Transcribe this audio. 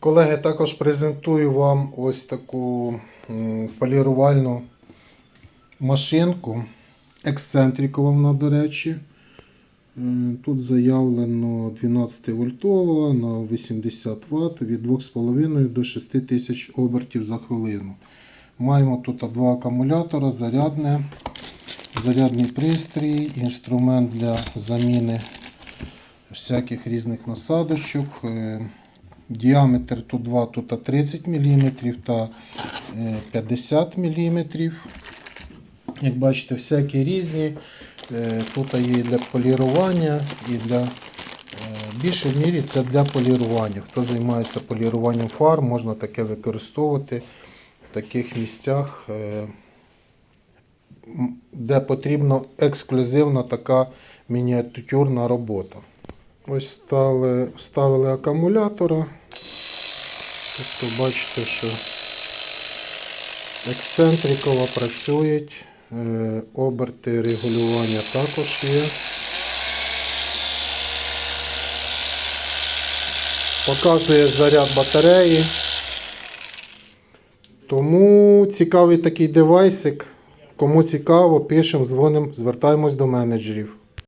Колеги, також презентую вам ось таку полірувальну машинку. Ексцентрикова вона, до речі. Е, Тут заявлено 12 вольтова на 80 Вт від 2,5 до 6 тисяч обертів за хвилину. Маємо тут два акумулятора, зарядне, зарядний пристрій, інструмент для заміни всяких різних насадочок. Е, Діаметр тут 2, тут 30 мм та е, 50 мм. Як бачите, всякі різні. Е, Тут є для полірування, і для е, в більшій мірі це для полірування. Хто займається поліруванням фар, можна таке використовувати в таких місцях, е, де потрібна ексклюзивна така мініатюрна робота. Ось стали, вставили акумулятора. Тобто бачите, що ексцентрикова працюють, е, оберти регулювання також є. Показує заряд батареї. Тому цікавий такий девайсик. Кому цікаво, пишемо, дзвонимо, звертаємось до менеджерів.